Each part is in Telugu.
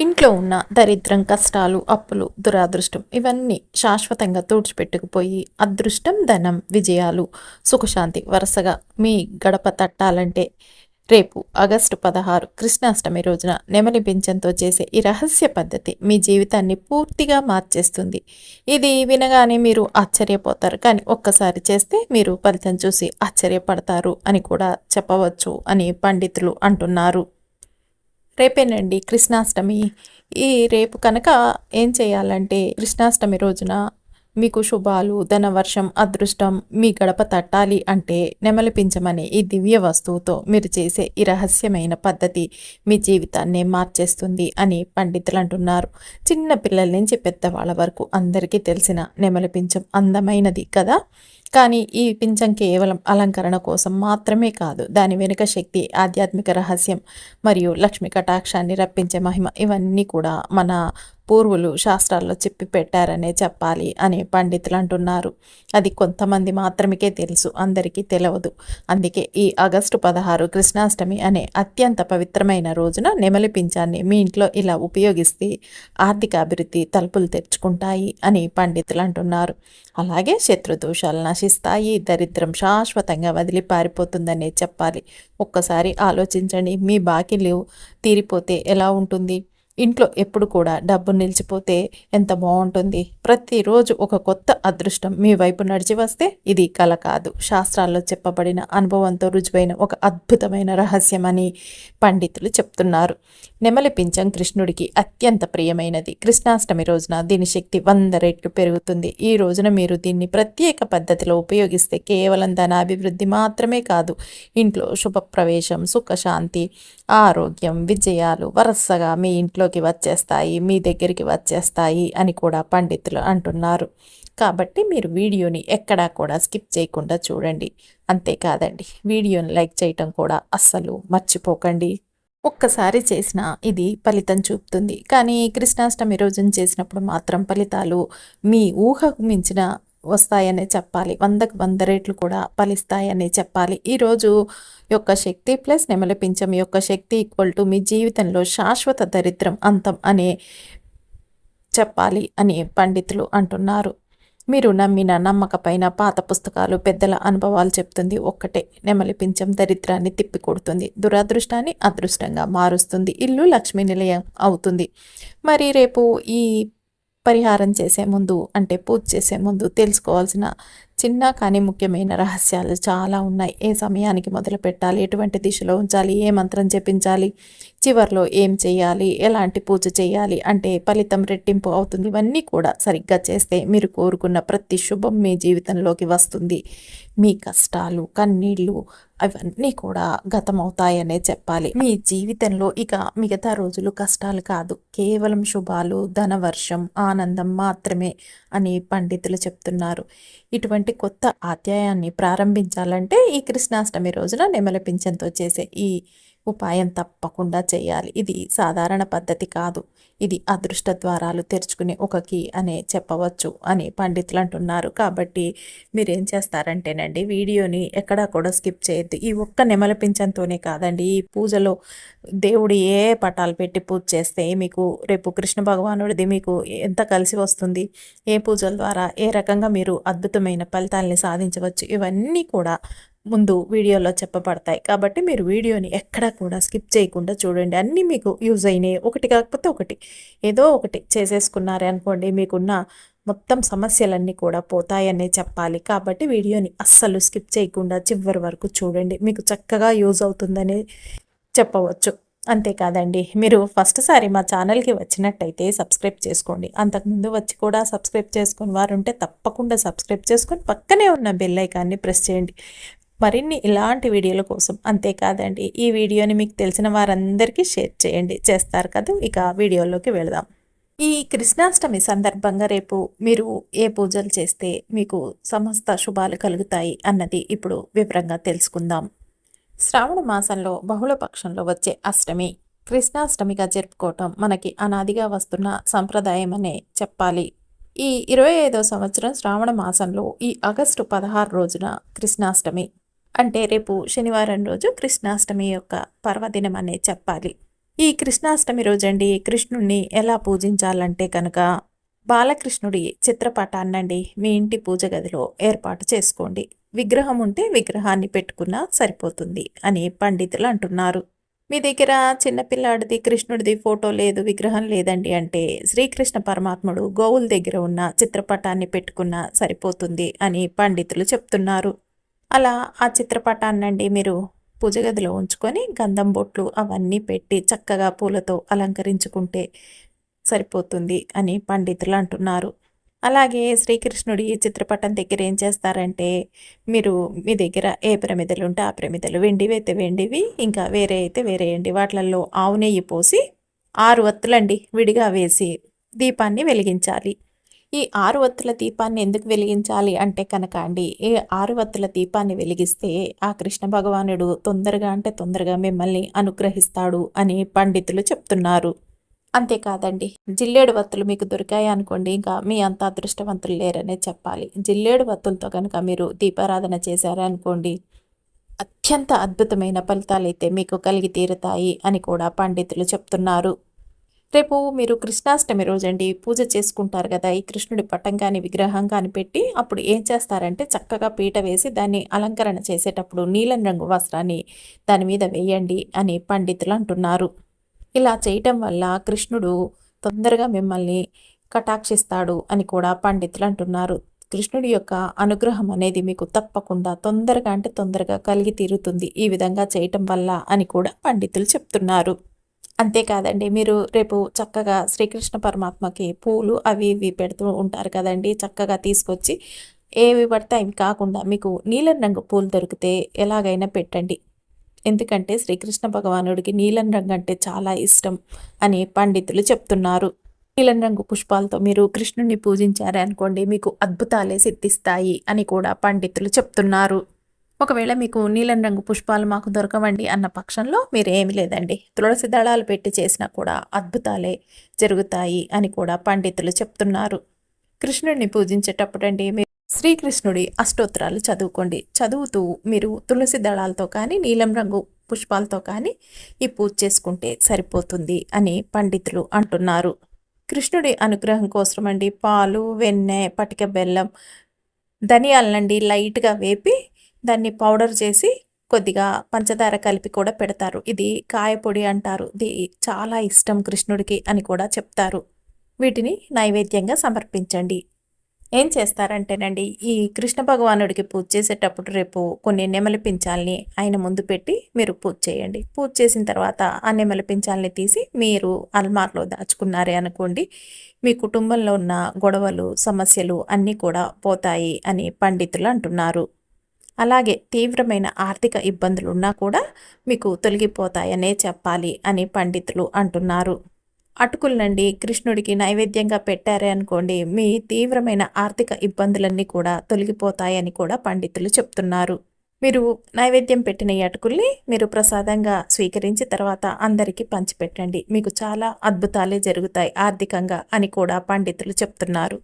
ఇంట్లో ఉన్న దరిద్రం కష్టాలు అప్పులు దురాదృష్టం ఇవన్నీ శాశ్వతంగా తుడిచిపెట్టుకుపోయి అదృష్టం ధనం విజయాలు సుఖశాంతి వరుసగా మీ గడప తట్టాలంటే రేపు ఆగస్టు పదహారు కృష్ణాష్టమి రోజున నెమలి పింఛంతో చేసే ఈ రహస్య పద్ధతి మీ జీవితాన్ని పూర్తిగా మార్చేస్తుంది. ఇది వినగానే మీరు ఆశ్చర్యపోతారు. కానీ ఒక్కసారి చేస్తే మీరు ఫలితం చూసి ఆశ్చర్యపడతారు అని కూడా చెప్పవచ్చు అని పండితులు అంటున్నారు. రేపేనండి కృష్ణాష్టమి. ఈ రేపు కనుక ఏం చేయాలంటే కృష్ణాష్టమి రోజున మీకు శుభాలు ధనవర్షం అదృష్టం మీ గడప తట్టాలి అంటే నెమలిపించమనే ఈ దివ్య వస్తువుతో మీరు చేసే ఈ రహస్యమైన పద్ధతి మీ జీవితాన్ని మార్చేస్తుంది అని పండితులు అంటున్నారు. చిన్న పిల్లల నుంచి పెద్దవాళ్ళ వరకు అందరికీ తెలిసిన నెమలిపించం అందమైనది కదా? కానీ ఈ పింఛం కేవలం అలంకరణ కోసం మాత్రమే కాదు దాని వెనుక శక్తి ఆధ్యాత్మిక రహస్యం మరియు లక్ష్మి కటాక్షాన్ని రప్పించే మహిమ ఇవన్నీ కూడా మన పూర్వులు శాస్త్రాల్లో చెప్పి పెట్టారనే చెప్పాలి అని పండితులు అంటున్నారు. అది కొంతమంది మాత్రమే తెలుసు అందరికీ తెలియదు అందుకే ఈ ఆగస్టు పదహారు కృష్ణాష్టమి అనే అత్యంత పవిత్రమైన రోజున నెమలి పింఛాన్ని మీ ఇంట్లో ఇలా ఉపయోగిస్తే ఆర్థిక అభివృద్ధి తలుపులు తెరుచుకుంటాయి అని పండితులు అంటున్నారు. అలాగే శత్రుదోషాలు నశిస్తాయి దరిద్రం శాశ్వతంగా వదిలి పారిపోతుందనే చెప్పాలి. ఒక్కసారి ఆలోచించండి మీ బాకీలు తీరిపోతే ఎలా ఉంటుంది? ఇంట్లో ఎప్పుడు కూడా డబ్బు నిలిచిపోతే ఎంత బాగుంటుంది? ప్రతిరోజు ఒక కొత్త అదృష్టం మీ వైపు నడిచి వస్తే ఇది కల కాదు. శాస్త్రాల్లో చెప్పబడిన అనుభవంతో రుజువైన ఒక అద్భుతమైన రహస్యమని పండితులు చెప్తున్నారు. నెమలి పింఛం కృష్ణుడికి అత్యంత ప్రియమైనది. కృష్ణాష్టమి రోజున దీని శక్తి వంద రెట్లు పెరుగుతుంది. ఈ రోజున మీరు దీన్ని ప్రత్యేక పద్ధతిలో ఉపయోగిస్తే కేవలం ధనాభివృద్ధి మాత్రమే కాదు ఇంట్లో శుభప్రవేశం సుఖశాంతి ఆరోగ్యం విజయాలు వరుసగా మీ ఇంట్లోకి వచ్చేస్తాయి మీ దగ్గరికి వచ్చేస్తాయి అని కూడా పండితులు అంటున్నారు. కాబట్టి మీరు వీడియోని ఎక్కడా కూడా స్కిప్ చేయకుండా చూడండి. అంతేకాదండి వీడియోని లైక్ చేయటం కూడా అస్సలు మర్చిపోకండి. ఒక్కసారి చేసిన ఇది ఫలితం చూపుతుంది. కానీ కృష్ణాష్టమి రోజున చేసినప్పుడు మాత్రం ఫలితాలు మీ ఊహకు మించిన వస్తాయనే చెప్పాలి. వందకు వంద రేట్లు కూడా ఫలిస్తాయనే చెప్పాలి. ఈరోజు యొక్క శక్తి ప్లస్ నెమలిపించం యొక్క శక్తి ఈక్వల్ టు మీ జీవితంలో శాశ్వత దరిద్రం అంతం అనే చెప్పాలి అని పండితులు అంటున్నారు. మీరు నమ్మిన నమ్మకపైన పాత పుస్తకాలు పెద్దల అనుభవాలు చెప్తుంది ఒక్కటే. నెమలి పించం దరిద్రాన్ని తిప్పికొడుతుంది. దురదృష్టాన్ని అదృష్టంగా మారుస్తుంది. ఇల్లు లక్ష్మీ నిలయం అవుతుంది. మరి రేపు ఈ పరిహారం చేసే ముందు అంటే పూజ చేసే ముందు తెలుసుకోవాల్సిన చిన్న కానీ ముఖ్యమైన రహస్యాలు చాలా ఉన్నాయి. ఏ సమయానికి మొదలు పెట్టాలి? ఎటువంటి దిశలో ఉంచాలి? ఏ మంత్రం జపించాలి? చివరిలో ఏం చేయాలి? ఎలాంటి పూజ చేయాలి? అంటే ఫలితం రెట్టింపు అవుతుంది. ఇవన్నీ కూడా సరిగ్గా చేస్తే మీరు కోరుకున్న ప్రతి శుభం మీ జీవితంలోకి వస్తుంది. మీ కష్టాలు కన్నీళ్ళు అవన్నీ కూడా గతమవుతాయనే చెప్పాలి. మీ జీవితంలో ఇక మిగతా రోజులు కష్టాలు కాదు. కేవలం శుభాలు ధనవర్షం ఆనందం మాత్రమే. అని పండితులు చెప్తున్నారు. ఇటువంటి కొత్త అధ్యాయాన్ని ప్రారంభించాలంటే ఈ కృష్ణాష్టమి రోజున నెమల పింఛన్తో చేసే ఈ ఉపాయం తప్పకుండా చేయాలి. ఇది సాధారణ పద్ధతి కాదు. ఇది అదృష్ట ద్వారాలు తెరుచుకునే ఒక కీ అనే చెప్పవచ్చు అని పండితులు అంటున్నారు. కాబట్టి మీరేం చేస్తారంటేనండి వీడియోని ఎక్కడా కూడా స్కిప్ చేయొద్దు. ఈ ఒక్క నెమలపించంతోనే కాదండి ఈ పూజలో దేవుడు ఏ పటాలు పెట్టి పూజ చేస్తే మీకు రేపు కృష్ణ భగవానుడిది మీకు ఎంత కలిసి వస్తుంది ఏ పూజల ద్వారా ఏ రకంగా మీరు అద్భుతమైన ఫలితాలని సాధించవచ్చు ఇవన్నీ కూడా ముందు వీడియోలో చెప్పబడతాయి. కాబట్టి మీరు వీడియోని ఎక్కడా కూడా స్కిప్ చేయకుండా చూడండి. అన్నీ మీకు యూజ్ అయినాయి. ఒకటి కాకపోతే ఒకటి. ఏదో ఒకటి చేసేసుకున్నారే అనుకోండి మీకున్న మొత్తం సమస్యలన్నీ కూడా పోతాయనే చెప్పాలి. కాబట్టి వీడియోని అస్సలు స్కిప్ చేయకుండా చివరి వరకు చూడండి. మీకు చక్కగా యూజ్ అవుతుందని చెప్పవచ్చు. అంతేకాదండి మీరు ఫస్ట్ సారి మా ఛానల్కి వచ్చినట్టయితే సబ్స్క్రైబ్ చేసుకోండి. అంతకుముందు వచ్చి కూడా సబ్స్క్రైబ్ చేసుకుని వారు ఉంటే తప్పకుండా సబ్స్క్రైబ్ చేసుకొని పక్కనే ఉన్న బెల్ ఐకాన్ని ప్రెస్ చేయండి. మరిన్ని ఇలాంటి వీడియోల కోసం అంతేకాదండి ఈ వీడియోని మీకు తెలిసిన వారందరికీ షేర్ చేయండి. చేస్తారు కదా ఇక వీడియోలోకి వెళదాం. ఈ కృష్ణాష్టమి సందర్భంగా రేపు మీరు ఏ పూజలు చేస్తే మీకు సమస్త శుభాలు కలుగుతాయి అన్నది ఇప్పుడు వివరంగా తెలుసుకుందాం. శ్రావణ మాసంలో బహుళ పక్షంలో వచ్చే అష్టమి కృష్ణాష్టమిగా జరుపుకోవటం మనకి అనాదిగా వస్తున్న సంప్రదాయం అనే చెప్పాలి. ఈ ఇరవై ఐదో సంవత్సరం శ్రావణ మాసంలో ఈ ఆగస్టు పదహారు రోజున కృష్ణాష్టమి. అంటే రేపు శనివారం రోజు కృష్ణాష్టమి యొక్క పర్వదినం అనే చెప్పాలి. ఈ కృష్ణాష్టమి రోజండి కృష్ణుణ్ణి ఎలా పూజించాలంటే కనుక బాలకృష్ణుడి చిత్రపటాన్నండి మీ ఇంటి పూజ గదిలో ఏర్పాటు చేసుకోండి. విగ్రహం ఉంటే విగ్రహాన్ని పెట్టుకున్నా సరిపోతుంది అని పండితులు అంటున్నారు. మీ దగ్గర చిన్నపిల్లాడిది కృష్ణుడిది ఫోటో లేదు విగ్రహం లేదండి అంటే శ్రీకృష్ణ పరమాత్ముడు గోవుల దగ్గర ఉన్న చిత్రపటాన్ని పెట్టుకున్నా సరిపోతుంది అని పండితులు చెప్తున్నారు. అలా ఆ చిత్రపటాన్నండి మీరు పూజ గదిలో ఉంచుకొని గంధం బొట్లు అవన్నీ పెట్టి చక్కగా పూలతో అలంకరించుకుంటే సరిపోతుంది అని పండితులు అంటున్నారు. అలాగే శ్రీకృష్ణుడి చిత్రపటం దగ్గర ఏం చేస్తారంటే మీరు మీ దగ్గర ఏ ప్రమిదలు ఉంటే ఆ ప్రమిదలు వెండివి అయితే వెండివి ఇంకా వేరే అయితే వేరేయండి వాటిలలో ఆవు నెయ్యి పోసి ఆరు వత్తులండి విడిగా వేసి దీపాన్ని వెలిగించాలి. ఈ ఆరు వత్తుల దీపాన్ని ఎందుకు వెలిగించాలి అంటే కనుక అండి ఈ ఆరు వత్తుల దీపాన్ని వెలిగిస్తే ఆ కృష్ణ భగవానుడు తొందరగా అంటే తొందరగా మిమ్మల్ని అనుగ్రహిస్తాడు అని పండితులు చెప్తున్నారు. అంతేకాదండి జిల్లేడు వత్తులు మీకు దొరికాయి అనుకోండి ఇంకా మీ అంత అదృష్టవంతులు లేరనే చెప్పాలి. జిల్లేడు వత్తులతో కనుక మీరు దీపారాధన చేశారనుకోండి అత్యంత అద్భుతమైన ఫలితాలు అయితే మీకు కలిగి తీరుతాయి అని కూడా పండితులు చెప్తున్నారు. రేపు మీరు కృష్ణాష్టమి రోజండి పూజ చేసుకుంటారు కదా ఈ కృష్ణుడి పట్టం కానీ విగ్రహం కానీ పెట్టి అప్పుడు ఏం చేస్తారంటే చక్కగా పీట వేసి దాన్ని అలంకరణ చేసేటప్పుడు నీలం రంగు వస్త్రాన్ని దాని మీద వేయండి అని పండితులు అంటున్నారు. ఇలా చేయటం వల్ల కృష్ణుడు తొందరగా మిమ్మల్ని కటాక్షిస్తాడు అని కూడా పండితులు అంటున్నారు. కృష్ణుడి యొక్క అనుగ్రహం అనేది మీకు తప్పకుండా తొందరగా అంటే తొందరగా కలిగి తీరుతుంది. ఈ విధంగా చేయటం వల్ల అని కూడా పండితులు చెప్తున్నారు. అంతేకాదండి మీరు రేపు చక్కగా శ్రీకృష్ణ పరమాత్మకి పూలు అవి ఇవి పెడుతూ ఉంటారు కదండి. చక్కగా తీసుకొచ్చి ఏవి పడితే అవి కాకుండా మీకు నీలం రంగు పూలు దొరికితే ఎలాగైనా పెట్టండి. ఎందుకంటే శ్రీకృష్ణ భగవానుడికి నీలం రంగు అంటే చాలా ఇష్టం అని పండితులు చెప్తున్నారు. నీలం రంగు పుష్పాలతో మీరు కృష్ణుణ్ణి పూజించారే అనుకోండి మీకు అద్భుతాలే సిద్ధిస్తాయి అని కూడా పండితులు చెప్తున్నారు. ఒకవేళ మీకు నీలం రంగు పుష్పాలు మాకు దొరకవండి అన్న పక్షంలో మీరు ఏమి లేదండి. తులసి దళాలు పెట్టి చేసినా కూడా అద్భుతాలే జరుగుతాయి అని కూడా పండితులు చెప్తున్నారు. కృష్ణుడిని పూజించేటప్పుడు అండి మీరు శ్రీకృష్ణుడి అష్టోత్తరాలు చదువుకోండి. చదువుతూ మీరు తులసి దళాలతో కానీ నీలం రంగు పుష్పాలతో కానీ ఈ పూజ చేసుకుంటే సరిపోతుంది అని పండితులు అంటున్నారు. కృష్ణుడి అనుగ్రహం కోసమండి పాలు వెన్నె పటిక బెల్లం ధనియాలనండి లైట్గా వేపి దాన్ని పౌడర్ చేసి కొద్దిగా పంచదార కలిపి కూడా పెడతారు. ఇది కాయపొడి అంటారు. ఇది చాలా ఇష్టం కృష్ణుడికి అని కూడా చెప్తారు. వీటిని నైవేద్యంగా సమర్పించండి. ఏం చేస్తారంటేనండి ఈ కృష్ణ భగవానుడికి పూజ చేసేటప్పుడు రేపు కొన్ని నెమలి పించాలని ఆయన ముందు పెట్టి మీరు పూజ చేయండి. పూజ చేసిన తర్వాత ఆ నెమలి పించాలని తీసి మీరు అల్మార్లో దాచుకున్నారే అనుకోండి మీ కుటుంబంలో ఉన్న గొడవలు సమస్యలు అన్నీ కూడా పోతాయి అని పండితులు అంటున్నారు. అలాగే తీవ్రమైన ఆర్థిక ఇబ్బందులు ఉన్నా కూడా మీకు తొలగిపోతాయనే చెప్పాలి అని పండితులు అంటున్నారు. అటుకులనండి కృష్ణుడికి నైవేద్యంగా పెట్టారే అనుకోండి మీ తీవ్రమైన ఆర్థిక ఇబ్బందులన్నీ కూడా తొలగిపోతాయని కూడా పండితులు చెప్తున్నారు. మీరు నైవేద్యం పెట్టిన ఈ అటుకుల్ని మీరు ప్రసాదంగా స్వీకరించి తర్వాత అందరికీ పంచిపెట్టండి. మీకు చాలా అద్భుతాలే జరుగుతాయి ఆర్థికంగా అని కూడా పండితులు చెప్తున్నారు.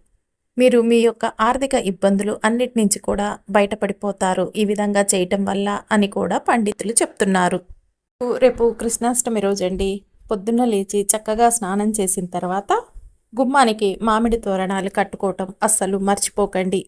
మీరు మీ యొక్క ఆర్థిక ఇబ్బందులు అన్నిటి నుంచి కూడా బయటపడిపోతారు. ఈ విధంగా చేయటం వల్ల అని కూడా పండితులు చెప్తున్నారు. రేపు కృష్ణాష్టమి రోజండి. పొద్దున్న లేచి చక్కగా స్నానం చేసిన తర్వాత గుమ్మానికి మామిడి తోరణాలు కట్టుకోవటం అస్సలు మర్చిపోకండి.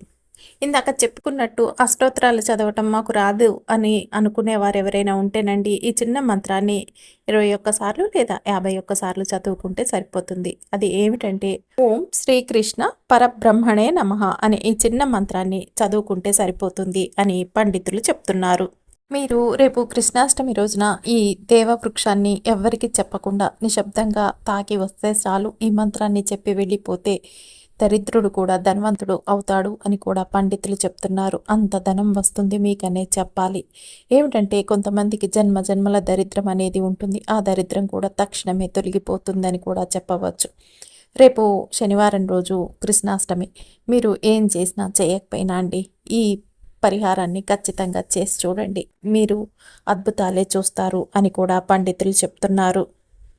ఇందాక చెప్పుకున్నట్టు అష్టోత్తరాలు చదవటం మాకు రాదు అని అనుకునేవారు ఎవరైనా ఉంటేనండి ఈ చిన్న మంత్రాన్ని ఇరవై ఒక్కసార్లు లేదా యాభై ఒక్కసార్లు చదువుకుంటే సరిపోతుంది. అది ఏమిటంటే ఓం శ్రీకృష్ణ పరబ్రహ్మణే నమ అనే ఈ చిన్న మంత్రాన్ని చదువుకుంటే సరిపోతుంది అని పండితులు చెప్తున్నారు. మీరు రేపు కృష్ణాష్టమి రోజున ఈ దేవవృక్షాన్ని ఎవ్వరికి చెప్పకుండా నిశ్శబ్దంగా తాకి వస్తే చాలు. ఈ మంత్రాన్ని చెప్పి వెళ్ళిపోతే దరిద్రుడు కూడా ధనవంతుడు అవుతాడు అని కూడా పండితులు చెప్తున్నారు. అంత ధనం వస్తుంది మీకనే చెప్పాలి. ఏమిటంటే కొంతమందికి జన్మ జన్మల దరిద్రం అనేది ఉంటుంది. ఆ దరిద్రం కూడా తక్షణమే తొలగిపోతుందని కూడా చెప్పవచ్చు. రేపు శనివారం రోజు కృష్ణాష్టమి. మీరు ఏం చేసినా చేయకపోయినా అండి ఈ పరిహారాన్ని ఖచ్చితంగా చేసి చూడండి. మీరు అద్భుతాలే చూస్తారు అని కూడా పండితులు చెప్తున్నారు.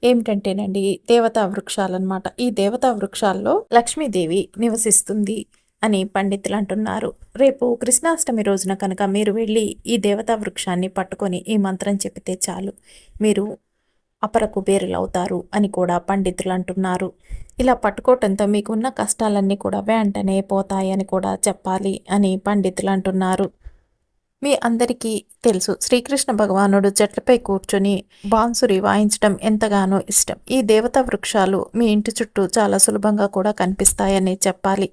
ఏమిటంటేనండి దేవతా వృక్షాలన్నమాట. ఈ దేవతా వృక్షాల్లో లక్ష్మీదేవి నివసిస్తుంది అని పండితులు అంటున్నారు రేపు కృష్ణాష్టమి రోజున కనుక మీరు వెళ్ళి ఈ దేవతా వృక్షాన్ని పట్టుకొని ఈ మంత్రం చెప్తే చాలు. మీరు అపర కుబేరులవుతారు అని కూడా పండితులు అంటున్నారు ఇలా పట్టుకోవటంతో మీకున్న కష్టాలన్నీ కూడా వెంటనే పోతాయని కూడా చెప్పాలి అని పండితులు అంటున్నారు మీ అందరికీ తెలుసు. శ్రీకృష్ణ భగవానుడు చెట్లపై కూర్చొని బాన్సురి వాయించడం ఎంతగానో ఇష్టం. ఈ దేవతా వృక్షాలు మీ ఇంటి చుట్టూ చాలా సులభంగా కూడా కనిపిస్తాయని చెప్పాలి.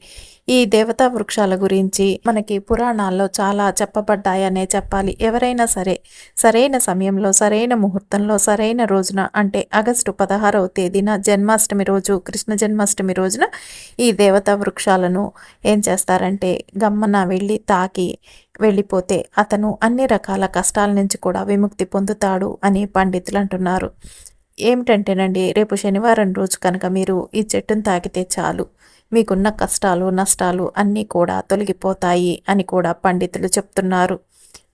ఈ దేవతా వృక్షాల గురించి మనకి పురాణాల్లో చాలా చెప్పబడ్డాయనే చెప్పాలి. ఎవరైనా సరే సరైన సమయంలో సరైన ముహూర్తంలో సరైన రోజున అంటే ఆగస్టు పదహారవ తేదీన జన్మాష్టమి రోజు కృష్ణ జన్మాష్టమి రోజున ఈ దేవతా వృక్షాలను ఏం చేస్తారంటే గమ్మన వెళ్ళి తాకి వెళ్ళిపోతే అతను అన్ని రకాల కష్టాల నుంచి కూడా విముక్తి పొందుతాడు అని పండితులు అంటున్నారు. ఏమిటంటేనండి రేపు శనివారం రోజు కనుక మీరు ఈ చెట్టును తాకితే చాలు. మీకున్న కష్టాలు నష్టాలు అన్నీ కూడా తొలగిపోతాయి అని కూడా పండితులు చెప్తున్నారు.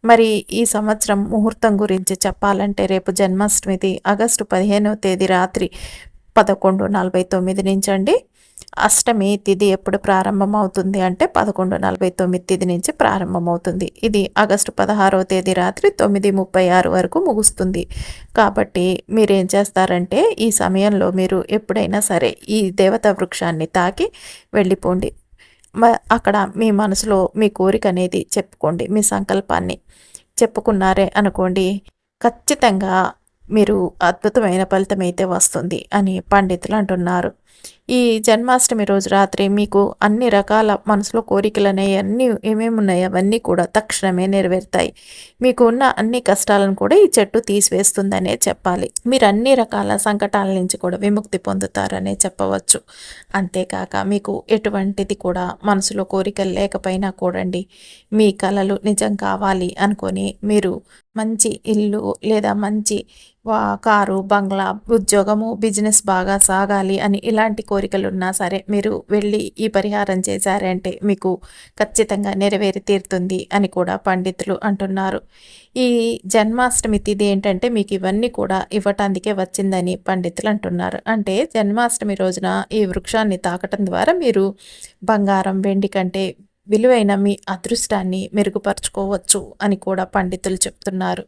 మరి ఈ సంవత్సరం ముహూర్తం గురించి చెప్పాలంటే రేపు జన్మాష్టమిది ఆగస్టు పదిహేనవ తేదీ రాత్రి పదకొండు నలభై తొమ్మిది నుంచి అండి అష్టమి తిథి ఎప్పుడు ప్రారంభమవుతుంది అంటే పదకొండు నలభై తొమ్మిది తిథి నుంచి ప్రారంభమవుతుంది. ఇది ఆగస్టు పదహారవ తేదీ రాత్రి తొమ్మిది ముప్పై ఆరు వరకు ముగుస్తుంది. కాబట్టి మీరేం చేస్తారంటే ఈ సమయంలో మీరు ఎప్పుడైనా సరే ఈ దేవత వృక్షాన్ని తాకి వెళ్ళిపోండి. అక్కడ మీ మనసులో మీ కోరిక అనేది చెప్పుకోండి. మీ సంకల్పాన్ని చెప్పుకున్నారే అనుకోండి ఖచ్చితంగా మీరు అద్భుతమైన ఫలితం అయితే వస్తుంది అని పండితులు అంటున్నారు. ఈ జన్మాష్టమి రోజు రాత్రి మీకు అన్ని రకాల మనసులో కోరికలు అనేవి అన్నీ ఏమేమి ఉన్నాయో అవన్నీ కూడా తక్షణమే నెరవేరుతాయి. మీకు ఉన్న అన్ని కష్టాలను కూడా ఈ చెట్టు తీసివేస్తుందనే చెప్పాలి. మీరు అన్ని రకాల సంకటాల నుంచి కూడా విముక్తి పొందుతారనే చెప్పవచ్చు. అంతేకాక మీకు ఎటువంటిది కూడా మనసులో కోరికలు లేకపోయినా కూడండి మీ కళలు నిజం కావాలి అనుకొని మీరు మంచి ఇల్లు లేదా మంచి కారు బంగ్లా ఉద్యోగము బిజినెస్ బాగా సాగాలి అని ఇలాంటి కోరికలు ఉన్నా సరే మీరు వెళ్ళి ఈ పరిహారం చేశారంటే మీకు ఖచ్చితంగా నెరవేరి తీరుతుంది అని కూడా పండితులు అంటున్నారు. ఈ జన్మాష్టమి తిథి ఏంటంటే మీకు ఇవన్నీ కూడా ఇవ్వటానికే వచ్చిందని పండితులు అంటున్నారు. అంటే జన్మాష్టమి రోజున ఈ వృక్షాన్ని తాకటం ద్వారా మీరు బంగారం వెండి కంటే విలువైన మీ అదృష్టాన్ని మెరుగుపరుచుకోవచ్చు అని కూడా పండితులు చెప్తున్నారు.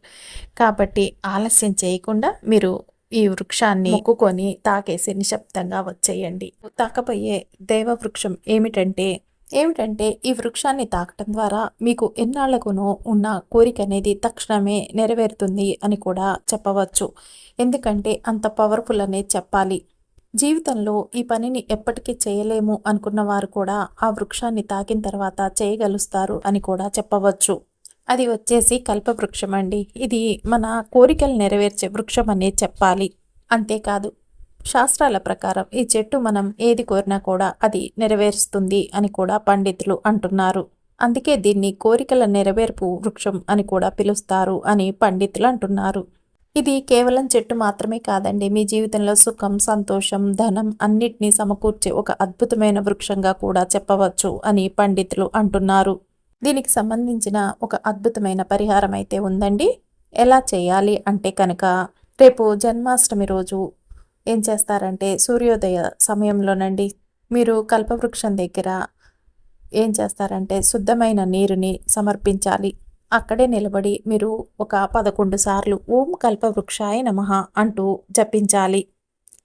కాబట్టి ఆలస్యం చేయకుండా మీరు ఈ వృక్షాన్ని మొక్కుకొని తాకేసి నిశ్శబ్దంగా వచ్చేయండి. తాకపోయే దేవవృక్షం ఏమిటంటే ఏమిటంటే ఈ వృక్షాన్ని తాకటం ద్వారా మీకు ఎన్నాళ్ళకునో ఉన్న కోరిక అనేది తక్షణమే నెరవేరుతుంది అని కూడా చెప్పవచ్చు. ఎందుకంటే అంత పవర్ఫుల్ అనేది చెప్పాలి. జీవితంలో ఈ పనిని ఎప్పటికీ చేయలేము అనుకున్న వారు కూడా ఆ వృక్షాన్ని తాకిన తర్వాత చేయగలుస్తారు అని కూడా చెప్పవచ్చు. అది వచ్చేసి కల్పవృక్షం అండి ఇది మన కోరికలు నెరవేర్చే వృక్షం అనే చెప్పాలి. అంతేకాదు శాస్త్రాల ప్రకారం ఈ చెట్టు మనం ఏది కోరినా కూడా అది నెరవేరుస్తుంది అని కూడా పండితులు అంటున్నారు. అందుకే దీన్ని కోరికల నెరవేర్పు వృక్షం అని కూడా పిలుస్తారు అని పండితులు అంటున్నారు. ఇది కేవలం చెట్టు మాత్రమే కాదండి. మీ జీవితంలో సుఖం సంతోషం ధనం అన్నిటినీ సమకూర్చే ఒక అద్భుతమైన వృక్షంగా కూడా చెప్పవచ్చు అని పండితులు అంటున్నారు. దీనికి సంబంధించిన ఒక అద్భుతమైన పరిహారం అయితే ఉందండి. ఎలా చేయాలి అంటే కనుక రేపు జన్మాష్టమి రోజు ఏం చేస్తారంటే సూర్యోదయ సమయంలోనండి మీరు కల్పవృక్షం దగ్గర ఏం చేస్తారంటే శుద్ధమైన నీరుని సమర్పించాలి. అక్కడే నిలబడి మీరు ఒక పదకొండు సార్లు ఓం కల్పవృక్షాయ నమ అంటూ జపించాలి.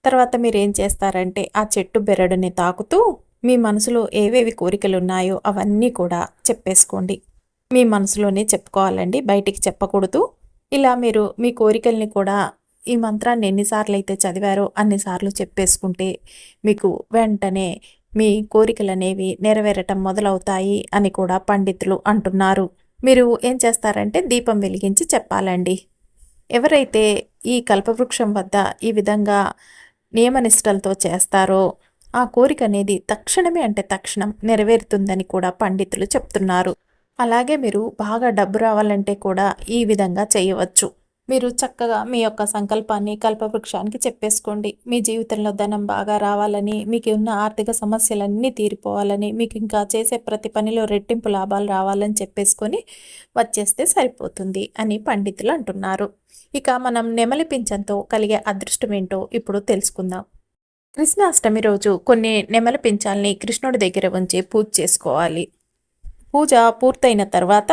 తర్వాత మీరు ఏం చేస్తారంటే ఆ చెట్టు బెరడుని తాకుతూ మీ మనసులో ఏవేవి కోరికలు ఉన్నాయో అవన్నీ కూడా చెప్పేసుకోండి. మీ మనసులోనే చెప్పుకోవాలండి బయటికి చెప్పకూడదు. ఇలా మీరు మీ కోరికల్ని కూడా ఈ మంత్రాన్ని ఎన్నిసార్లు అయితే చదివారో అన్నిసార్లు చెప్పేసుకుంటే మీకు వెంటనే మీ కోరికలు అనేవి నెరవేరటం మొదలవుతాయి అని కూడా పండితులు అంటున్నారు. మీరు ఏం చేస్తారంటే దీపం వెలిగించి చెప్పాలండి. ఎవరైతే ఈ కల్పవృక్షం వద్ద ఈ విధంగా నియమనిష్టలతో చేస్తారో ఆ కోరిక అనేది తక్షణమే అంటే తక్షణం నెరవేరుతుందని కూడా పండితులు చెప్తున్నారు. అలాగే మీరు బాగా డబ్బు రావాలంటే కూడా ఈ విధంగా చేయవచ్చు. మీరు చక్కగా మీ యొక్క సంకల్పాన్ని కల్పవృక్షానికి చెప్పేసుకోండి. మీ జీవితంలో ధనం బాగా రావాలని మీకు ఉన్న ఆర్థిక సమస్యలన్నీ తీరిపోవాలని మీకు ఇంకా చేసే ప్రతి పనిలో రెట్టింపు లాభాలు రావాలని చెప్పేసుకొని వచ్చేస్తే సరిపోతుంది అని పండితులు అంటున్నారు. ఇక మనం నెమలి పింఛంతో కలిగే అదృష్టం ఏంటో ఇప్పుడు తెలుసుకుందాం. కృష్ణాష్టమి రోజు కొన్ని నెమలి పింఛాల్ని కృష్ణుడి దగ్గర ఉంచి పూజ చేసుకోవాలి. పూజ పూర్తయిన తర్వాత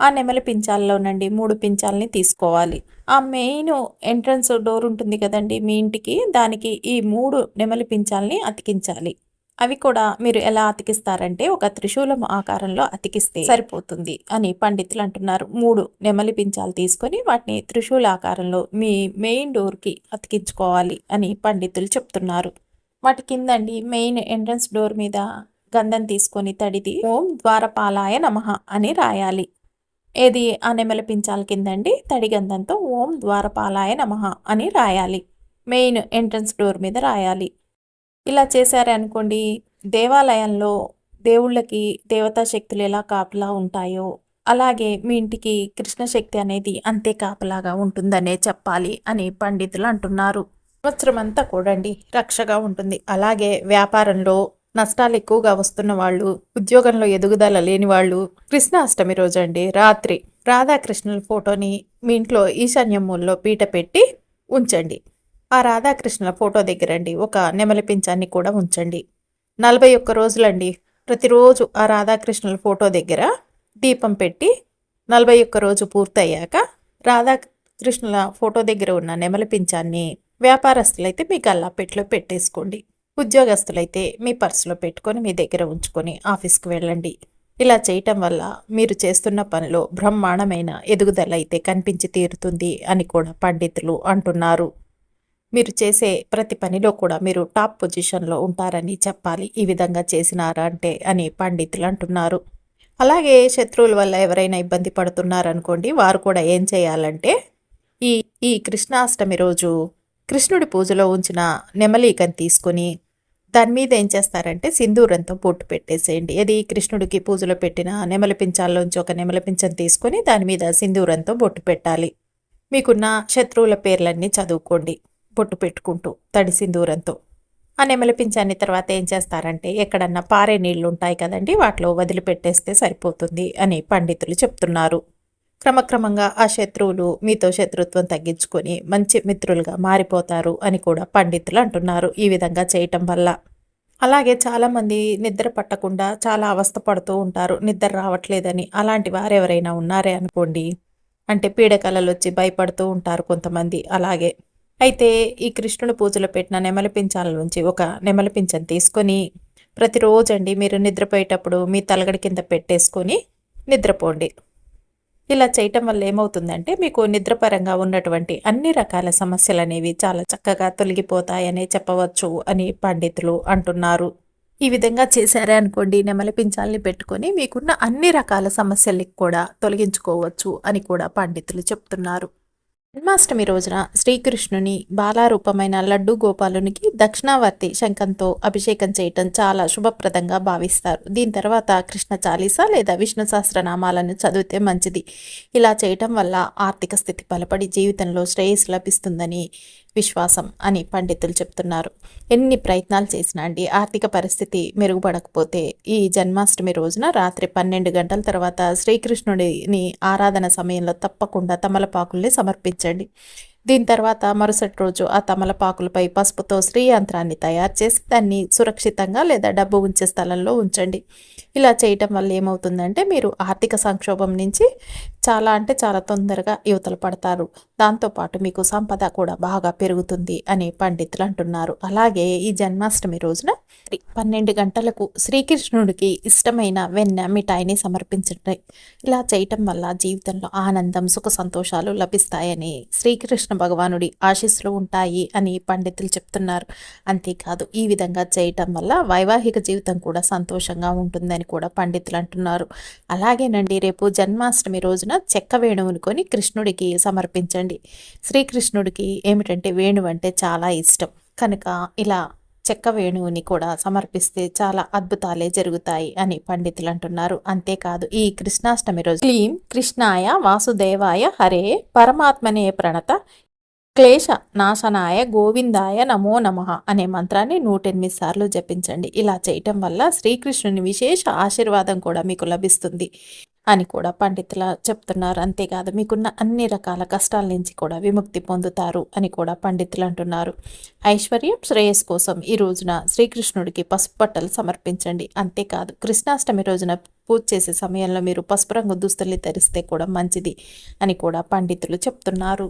ఆ నెమలి పించాల్లోనండి మూడు పించాలని తీసుకోవాలి. ఆ మెయిన్ ఎంట్రన్స్ డోర్ ఉంటుంది కదండి మీ ఇంటికి దానికి ఈ మూడు నెమలి పించాలని అతికించాలి. అవి కూడా మీరు ఎలా అతికిస్తారంటే ఒక త్రిశూలం ఆకారంలో అతికిస్తే సరిపోతుంది అని పండితులు అంటున్నారు. మూడు నెమలి పించాలు తీసుకొని వాటిని త్రిశూల ఆకారంలో మీ మెయిన్ డోర్కి అతికించుకోవాలి అని పండితులు చెప్తున్నారు. వాటి కిందండి మెయిన్ ఎంట్రన్స్ డోర్ మీద గంధం తీసుకొని తడిది ఓం ద్వారపాలాయ నమః అని రాయాలి. ఏది ఆ పించాల కిందండి. తడి గంధంతో ఓం ద్వారపాలాయ నమః అని రాయాలి. మెయిన్ ఎంట్రన్స్ డోర్ మీద రాయాలి. ఇలా చేశారే అనుకోండి దేవాలయంలో దేవుళ్ళకి దేవతా శక్తులు ఎలా కాపలా ఉంటాయో అలాగే మీ ఇంటికి కృష్ణ శక్తి అనేది అంతే కాపలాగా ఉంటుందనే చెప్పాలి అని పండితులు అంటున్నారు. సంవత్సరం అంతా కూడండి రక్షగా ఉంటుంది. అలాగే వ్యాపారంలో నష్టాలు ఎక్కువగా వస్తున్న వాళ్ళు ఉద్యోగంలో ఎదుగుదల లేని వాళ్ళు కృష్ణాష్టమి రోజు అండి రాత్రి రాధాకృష్ణుల ఫోటోని మీ ఇంట్లో ఈశాన్య మూలలో పీట పెట్టి ఉంచండి. ఆ రాధాకృష్ణుల ఫోటో దగ్గరండి ఒక నెమలి పింఛాన్ని కూడా ఉంచండి. నలభై ఒక్క రోజులండి ప్రతిరోజు ఆ రాధాకృష్ణుల ఫోటో దగ్గర దీపం పెట్టి నలభై ఒక్క రోజు పూర్తయ్యాక రాధాకృష్ణుల ఫోటో దగ్గర ఉన్న నెమలి పింఛాన్ని వ్యాపారస్తులైతే మీ గల్లాపెట్లో పెట్టేసుకోండి. ఉద్యోగస్తులైతే మీ పర్సులో పెట్టుకొని మీ దగ్గర ఉంచుకొని ఆఫీస్కి వెళ్ళండి. ఇలా చేయటం వల్ల మీరు చేస్తున్న పనిలో బ్రహ్మాండమైన ఎదుగుదల అయితే కనిపించి తీరుతుంది అని కూడా పండితులు అంటున్నారు. మీరు చేసే ప్రతి పనిలో కూడా మీరు టాప్ పొజిషన్లో ఉంటారని చెప్పాలి. ఈ విధంగా చేసినారా అంటే అని పండితులు అంటున్నారు. అలాగే శత్రువుల వల్ల ఎవరైనా ఇబ్బంది పడుతున్నారనుకోండి వారు కూడా ఏం చేయాలంటే ఈ ఈ కృష్ణాష్టమి రోజు కృష్ణుడి పూజలో ఉంచిన నెమలీకని తీసుకొని దాని మీద ఏం చేస్తారంటే సింధూరంతో పొట్టు పెట్టేసేయండి. అది కృష్ణుడికి పూజలో పెట్టిన నెమలి పించాల్లోంచి ఒక నెమలి పింఛం తీసుకొని దాని మీద సింధూరంతో బొట్టు పెట్టాలి. మీకున్న శత్రువుల పేర్లన్నీ చదువుకోండి బొట్టు పెట్టుకుంటూ తడి సింధూరంతో ఆ నెమలి పింఛాన్ని తర్వాత ఏం చేస్తారంటే ఎక్కడన్నా పారే నీళ్ళు ఉంటాయి కదండి వాటిలో వదిలిపెట్టేస్తే సరిపోతుంది అని పండితులు చెప్తున్నారు. క్రమక్రమంగా ఆ శత్రువులు మీతో శత్రుత్వం తగ్గించుకొని మంచి మిత్రులుగా మారిపోతారు అని కూడా పండితులు అంటున్నారు ఈ విధంగా చేయటం వల్ల. అలాగే చాలామంది నిద్ర పట్టకుండా చాలా అవస్థ పడుతూ ఉంటారు. నిద్ర రావట్లేదని అలాంటి వారు ఎవరైనా ఉన్నారే అనుకోండి. అంటే పీడకలలు వచ్చి భయపడుతూ ఉంటారు కొంతమంది. అలాగే అయితే ఈ కృష్ణుడు పూజలో పెట్టిన నెమలి పింఛాల నుంచి ఒక నెమలి తీసుకొని తీసుకొని ప్రతిరోజండి మీరు నిద్రపోయేటప్పుడు మీ తలగడి కింద పెట్టేసుకొని నిద్రపోండి. ఇలా చేయటం వల్ల ఏమవుతుందంటే మీకు నిద్రపరంగా ఉన్నటువంటి అన్ని రకాల సమస్యలు అనేవి చాలా చక్కగా తొలగిపోతాయనే చెప్పవచ్చు అని పండితులు అంటున్నారు. ఈ విధంగా చేశారే అనుకోండి నెమలి పించాలని పెట్టుకొని మీకున్న అన్ని రకాల సమస్యలకి కూడా తొలగించుకోవచ్చు అని కూడా పండితులు చెప్తున్నారు. జన్మాష్టమి రోజున శ్రీకృష్ణుని బాలారూపమైన లడ్డు గోపాలునికి దక్షిణావర్తి శంఖంతో అభిషేకం చేయటం చాలా శుభప్రదంగా భావిస్తారు. దీని తర్వాత కృష్ణ చాలీసా లేదా విష్ణు సహస్రనామాలను చదివితే మంచిది. ఇలా చేయటం వల్ల ఆర్థిక స్థితి బలపడి జీవితంలో శ్రేయస్సు లభిస్తుందని విశ్వాసం అని పండితులు చెప్తున్నారు. ఎన్ని ప్రయత్నాలు చేసినా అండి ఆర్థిక పరిస్థితి మెరుగుపడకపోతే ఈ జన్మాష్టమి రోజున రాత్రి పన్నెండు గంటల తర్వాత శ్రీకృష్ణుడిని ఆరాధన సమయంలో తప్పకుండా తమలపాకుల్ని సమర్పించండి. దీని తర్వాత మరుసటి రోజు ఆ తమలపాకులపై పసుపుతో శ్రీ యంత్రాన్ని తయారు చేసి దాన్ని సురక్షితంగా లేదా డబ్బు ఉంచే స్థలంలో ఉంచండి. ఇలా చేయటం వల్ల ఏమవుతుందంటే మీరు ఆర్థిక సంక్షోభం నుంచి చాలా అంటే చాలా తొందరగా యువతలు పడతారు. దాంతోపాటు మీకు సంపద కూడా బాగా పెరుగుతుంది అని పండితులు అంటున్నారు. అలాగే ఈ జన్మాష్టమి రోజున పన్నెండు గంటలకు శ్రీకృష్ణుడికి ఇష్టమైన వెన్న మిఠాయిని సమర్పించండి. ఇలా చేయటం వల్ల జీవితంలో ఆనందం సుఖ సంతోషాలు లభిస్తాయని శ్రీకృష్ణ భగవానుడి ఆశీస్సులు ఉంటాయి అని పండితులు చెప్తున్నారు. అంతేకాదు ఈ విధంగా చేయటం వల్ల వైవాహిక జీవితం కూడా సంతోషంగా ఉంటుందని కూడా పండితులు అంటున్నారు. అలాగేనండి రేపు జన్మాష్టమి రోజున చెక్క వేణువుని కొని కృష్ణుడికి సమర్పించండి. శ్రీకృష్ణుడికి ఏమిటంటే వేణువు అంటే చాలా ఇష్టం. కనుక ఇలా చెక్క వేణువుని కూడా సమర్పిస్తే చాలా అద్భుతాలే జరుగుతాయి అని పండితులు అంటున్నారు. అంతేకాదు ఈ కృష్ణాష్టమి రోజు క్లీం కృష్ణాయ వాసుదేవాయ హరే పరమాత్మనే ప్రణత క్లేశ నాశనాయ గోవిందాయ నమో నమ అనే మంత్రాన్ని నూటెనిమిది సార్లు జపించండి. ఇలా చేయటం వల్ల శ్రీకృష్ణుని విశేష ఆశీర్వాదం కూడా మీకు లభిస్తుంది. అని కూడా పండితుల చెప్తున్నారు. అంతేకాదు మీకున్న అన్ని రకాల కష్టాల నుంచి కూడా విముక్తి పొందుతారు అని కూడా పండితులు అంటున్నారు. ఐశ్వర్యం శ్రేయస్ కోసం ఈ రోజున శ్రీకృష్ణుడికి పసుపు బట్టలు సమర్పించండి. అంతేకాదు కృష్ణాష్టమి రోజున పూజ చేసే సమయంలో మీరు పసుపు రంగు దుస్తుల్ని ధరిస్తే కూడా మంచిది అని కూడా పండితులు చెప్తున్నారు.